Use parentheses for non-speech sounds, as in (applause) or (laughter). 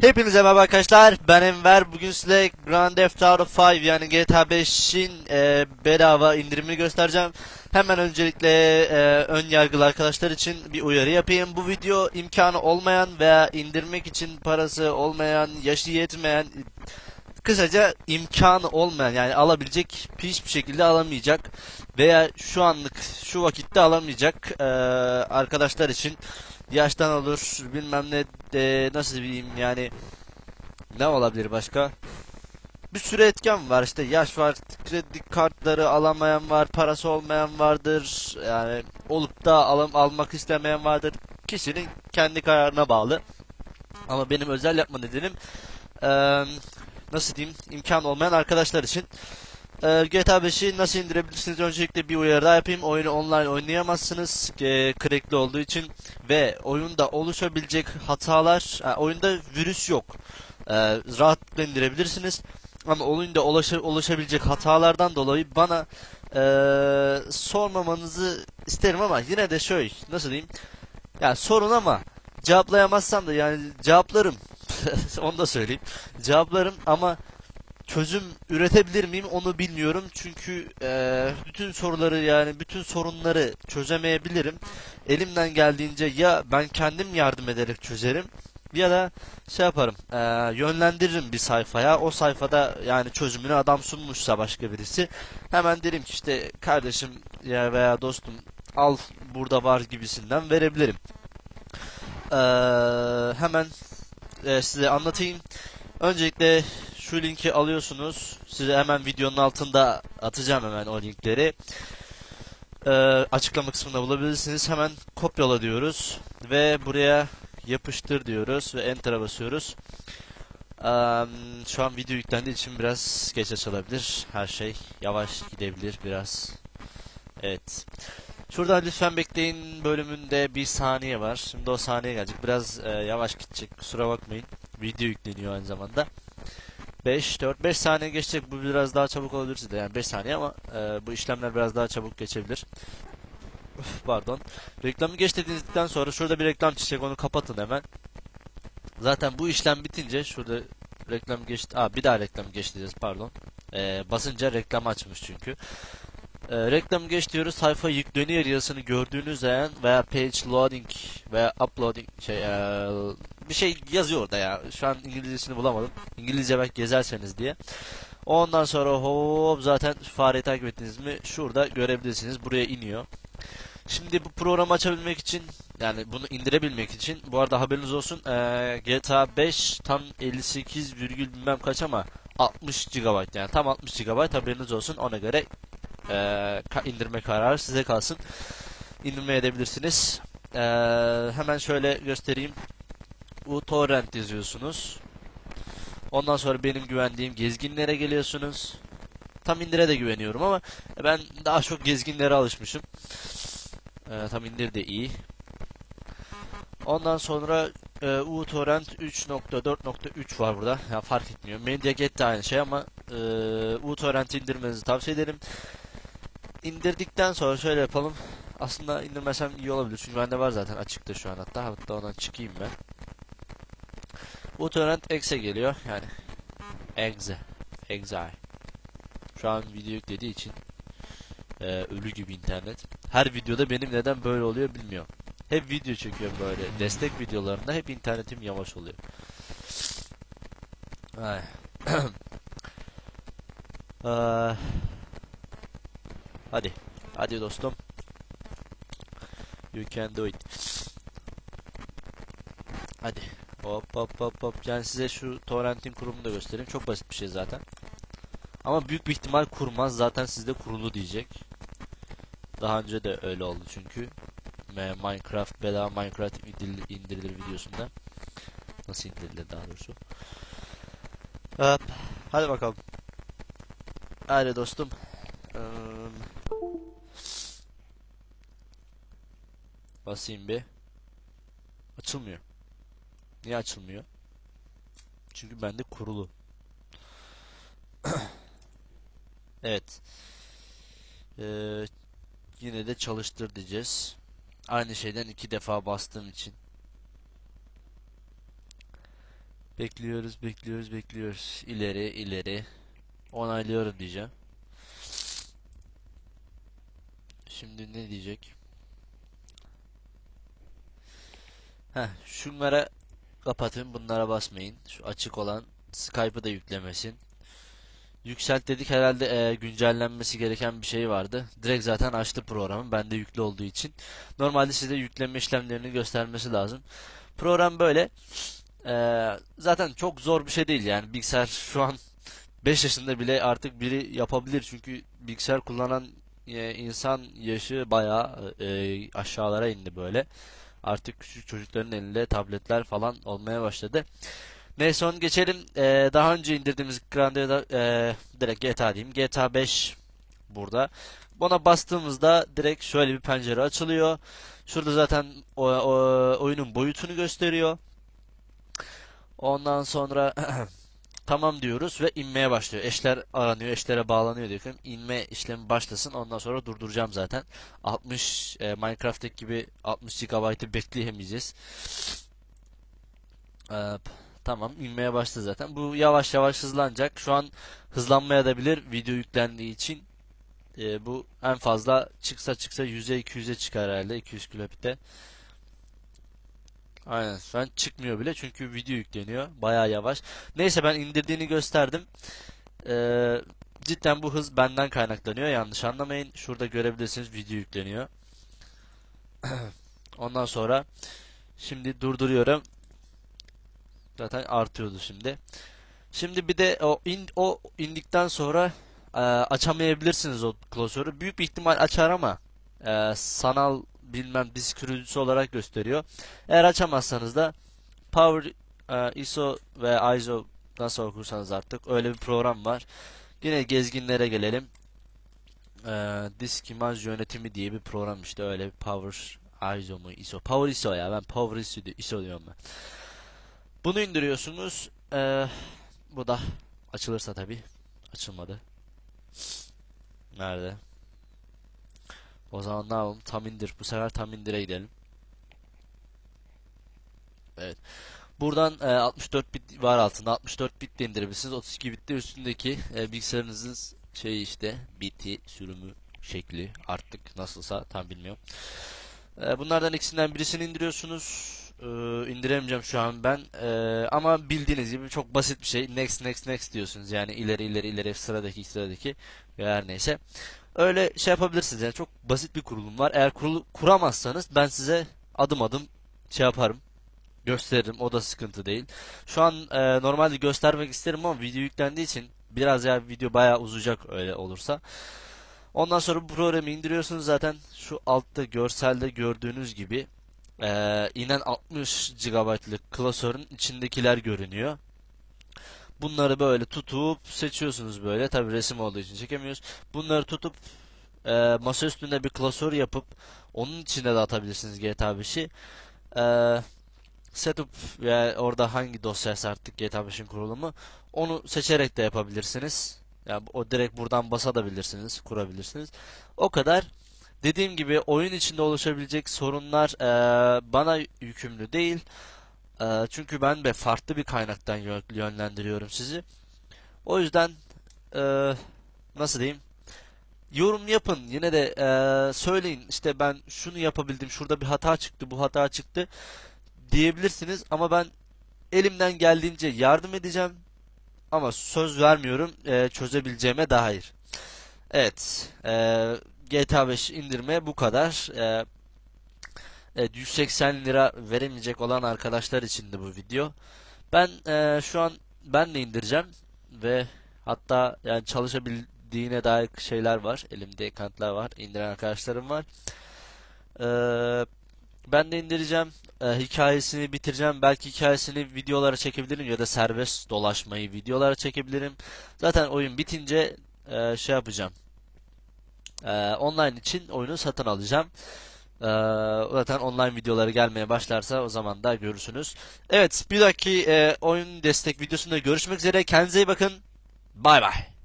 Hepinize merhaba arkadaşlar. Ben Enver. Bugün size Grand Theft Auto 5 yani GTA 5'in e, bedava indirimini göstereceğim. Hemen öncelikle e, ön yargılı arkadaşlar için bir uyarı yapayım. Bu video imkanı olmayan veya indirmek için parası olmayan, yaşı yetmeyen, kısaca imkanı olmayan yani alabilecek hiçbir şekilde alamayacak veya şu anlık şu vakitte alamayacak e, arkadaşlar için yaştan olur bilmem ne de nasıl diyeyim yani ne olabilir başka? Bir sürü etken var işte yaş var kredi kartları alamayan var parası olmayan vardır yani olup da alım, almak istemeyen vardır. Kişinin kendi kararına bağlı. Ama benim özel yapma nedenim eee, nasıl diyeyim imkan olmayan arkadaşlar için ee, GTA 5'i nasıl indirebilirsiniz? Öncelikle bir uyarı daha yapayım. Oyunu online oynayamazsınız. E, crackli olduğu için ve oyunda oluşabilecek hatalar, e, oyunda virüs yok. E, rahatlıkla indirebilirsiniz. Ama oyunda ulaşa, ulaşabilecek hatalardan dolayı bana e, sormamanızı isterim ama yine de şöyle nasıl diyeyim? Yani sorun ama cevaplayamazsam da yani cevaplarım. (laughs) Onu da söyleyeyim. Cevaplarım ama çözüm üretebilir miyim onu bilmiyorum. Çünkü e, bütün soruları yani bütün sorunları çözemeyebilirim. Elimden geldiğince ya ben kendim yardım ederek çözerim ya da şey yaparım e, yönlendiririm bir sayfaya. O sayfada yani çözümünü adam sunmuşsa başka birisi hemen derim ki işte kardeşim ya veya dostum al burada var gibisinden verebilirim. E, hemen e, size anlatayım. Öncelikle şu linki alıyorsunuz. Size hemen videonun altında atacağım hemen o linkleri. Ee, açıklama kısmında bulabilirsiniz. Hemen kopyala diyoruz ve buraya yapıştır diyoruz ve enter'a basıyoruz. Ee, şu an video yüklendiği için biraz geç açılabilir. Her şey yavaş gidebilir biraz. Evet. Şuradan lütfen bekleyin bölümünde bir saniye var. Şimdi o saniye gelecek. Biraz e, yavaş gidecek. Kusura bakmayın. Video yükleniyor aynı zamanda. 5, 4, 5 saniye geçecek. Bu biraz daha çabuk olabilir size. Yani 5 saniye ama e, bu işlemler biraz daha çabuk geçebilir. Pardon. Reklamı geç dedikten sonra şurada bir reklam çiçek onu kapatın hemen. Zaten bu işlem bitince şurada reklam geçti. Aa bir daha reklam geç diyeceğiz pardon. E, basınca reklam açmış çünkü. E, reklam geç diyoruz. Sayfa yükleniyor yazısını gördüğünüz zaman veya page loading veya uploading şey e, bir şey yazıyor orada ya. Şu an İngilizcesini bulamadım. İngilizce belki gezerseniz diye. Ondan sonra hop zaten fareyi takip ettiniz mi şurada görebilirsiniz. Buraya iniyor. Şimdi bu programı açabilmek için yani bunu indirebilmek için bu arada haberiniz olsun ee, GTA 5 tam 58 virgül bilmem kaç ama 60 GB yani tam 60 GB haberiniz olsun ona göre ka- indirme kararı size kalsın. İndirme edebilirsiniz. Ee, hemen şöyle göstereyim. uTorrent yazıyorsunuz. Ondan sonra benim güvendiğim gezginlere geliyorsunuz. Tam indire de güveniyorum ama ben daha çok gezginlere alışmışım. Ee, tam indir de iyi. Ondan sonra e, uTorrent 3.4.3 var burada. Ya fark etmiyor. MediaGet de aynı şey ama e, uTorrent indirmenizi tavsiye ederim. İndirdikten sonra şöyle yapalım. Aslında indirmesem iyi olabilir. Çünkü bende var zaten açıkta şu an hatta. Hatta ondan çıkayım ben. Bu torrent exe geliyor. Yani exe. Exe. Şu an video yüklediği için e, ölü gibi internet. Her videoda benim neden böyle oluyor bilmiyorum. Hep video çekiyorum böyle. Destek videolarında hep internetim yavaş oluyor. Ay. Eee, (clears throat) Hadi. Hadi dostum. You can do it. Hadi. Hop hop hop hop. Yani size şu torrentin kurumunu da göstereyim. Çok basit bir şey zaten. Ama büyük bir ihtimal kurmaz. Zaten sizde kurulu diyecek. Daha önce de öyle oldu çünkü. Minecraft bedava Minecraft indirilir, videosunda. Nasıl indirilir daha doğrusu. Hop. Hadi bakalım. Hadi dostum. Basayım bir. Açılmıyor. Niye açılmıyor? Çünkü bende kurulu. (clears throat) Evet. Ee, yine de çalıştır diyeceğiz. Aynı şeyden iki defa bastığım için. Bekliyoruz, bekliyoruz, bekliyoruz. İleri, ileri. Onaylıyorum diyeceğim. Şimdi ne diyecek? Heh, şunlara kapatın, bunlara basmayın. Şu açık olan Skype'ı da yüklemesin. Yükselt dedik herhalde e, güncellenmesi gereken bir şey vardı. Direkt zaten açtı programı bende yüklü olduğu için. Normalde size yükleme işlemlerini göstermesi lazım. Program böyle. E, zaten çok zor bir şey değil yani bilgisayar şu an (laughs) 5 yaşında bile artık biri yapabilir. Çünkü bilgisayar kullanan e, insan yaşı bayağı e, aşağılara indi böyle. Artık küçük çocukların elinde tabletler falan olmaya başladı. Neyse onu geçelim. Ee, daha önce indirdiğimiz Grande'da e, direkt GTA diyeyim. GTA 5 burada. Buna bastığımızda direkt şöyle bir pencere açılıyor. Şurada zaten o, o, oyunun boyutunu gösteriyor. Ondan sonra (clears throat) tamam diyoruz ve inmeye başlıyor. Eşler aranıyor, eşlere bağlanıyor diyorum. İnme işlemi başlasın. Ondan sonra durduracağım zaten. 60 e, Minecraft'taki gibi 60 GB'ı bekleyemeyeceğiz. Ee, Tamam inmeye başladı zaten. Bu yavaş yavaş hızlanacak. Şu an hızlanmaya da bilir video yüklendiği için. E, bu en fazla çıksa çıksa 100'e 200'e çıkar herhalde 200 kilobit'te. Aynen şu an çıkmıyor bile çünkü video yükleniyor. Baya yavaş. Neyse ben indirdiğini gösterdim. Ee, cidden bu hız benden kaynaklanıyor. Yanlış anlamayın. Şurada görebilirsiniz video yükleniyor. (clears throat) Ondan sonra şimdi durduruyorum. Zaten artıyordu şimdi. Şimdi bir de o in, o indikten sonra e, açamayabilirsiniz o klasörü. Büyük bir ihtimal açar ama e, sanal bilmem disk sürücüsü olarak gösteriyor. Eğer açamazsanız da Power e, ISO ve ISO nasıl okursanız artık öyle bir program var. Yine gezginlere gelelim. E, disk imaj yönetimi diye bir program işte öyle bir Power ISO mu ISO Power ISO ya ben Power ISO, ISO diyorum ben. Bunu indiriyorsunuz. Ee, bu da açılırsa tabi. Açılmadı. Nerede? O zaman ne yapalım? Tam indir. Bu sefer tam indire gidelim. Evet. Buradan e, 64 bit var altında. 64 bit indirebilirsiniz. 32 bit de üstündeki e, bilgisayarınızın şey işte biti sürümü şekli artık nasılsa tam bilmiyorum. E, bunlardan ikisinden birisini indiriyorsunuz e, indiremeyeceğim şu an ben. E, ama bildiğiniz gibi çok basit bir şey. Next next next diyorsunuz. Yani ileri ileri ileri sıradaki sıradaki veya her neyse. Öyle şey yapabilirsiniz. Yani çok basit bir kurulum var. Eğer kurul kuramazsanız ben size adım adım şey yaparım. Gösteririm. O da sıkıntı değil. Şu an e, normalde göstermek isterim ama video yüklendiği için biraz ya video bayağı uzayacak öyle olursa. Ondan sonra bu programı indiriyorsunuz zaten şu altta görselde gördüğünüz gibi e, inen 60 GB'lık klasörün içindekiler görünüyor. Bunları böyle tutup seçiyorsunuz böyle. Tabi resim olduğu için çekemiyoruz. Bunları tutup e, masa üstünde bir klasör yapıp onun içine de atabilirsiniz GTA 5'i. E, setup veya orada hangi dosyası artık GTA 5'in kurulumu onu seçerek de yapabilirsiniz. Yani o direkt buradan basabilirsiniz, kurabilirsiniz. O kadar. Dediğim gibi oyun içinde oluşabilecek sorunlar e, bana yükümlü değil. E, çünkü ben de farklı bir kaynaktan yönlendiriyorum sizi. O yüzden e, nasıl diyeyim? Yorum yapın. Yine de e, söyleyin. İşte ben şunu yapabildim. Şurada bir hata çıktı. Bu hata çıktı. Diyebilirsiniz. Ama ben elimden geldiğince yardım edeceğim. Ama söz vermiyorum e, çözebileceğime dair. Evet. E, GTA 5 indirme bu kadar. Ee, evet 180 lira veremeyecek olan arkadaşlar için de bu video. Ben e, şu an ben de indireceğim ve hatta yani çalışabildiğine dair şeyler var. Elimde kanıtlar var. İndiren arkadaşlarım var. Ee, ben de indireceğim. Ee, hikayesini bitireceğim. Belki hikayesini videolara çekebilirim ya da serbest dolaşmayı videolara çekebilirim. Zaten oyun bitince e, şey yapacağım e, online için oyunu satın alacağım. E, zaten online videoları gelmeye başlarsa o zaman da görürsünüz. Evet bir dahaki e, oyun destek videosunda görüşmek üzere. Kendinize iyi bakın. Bay bay.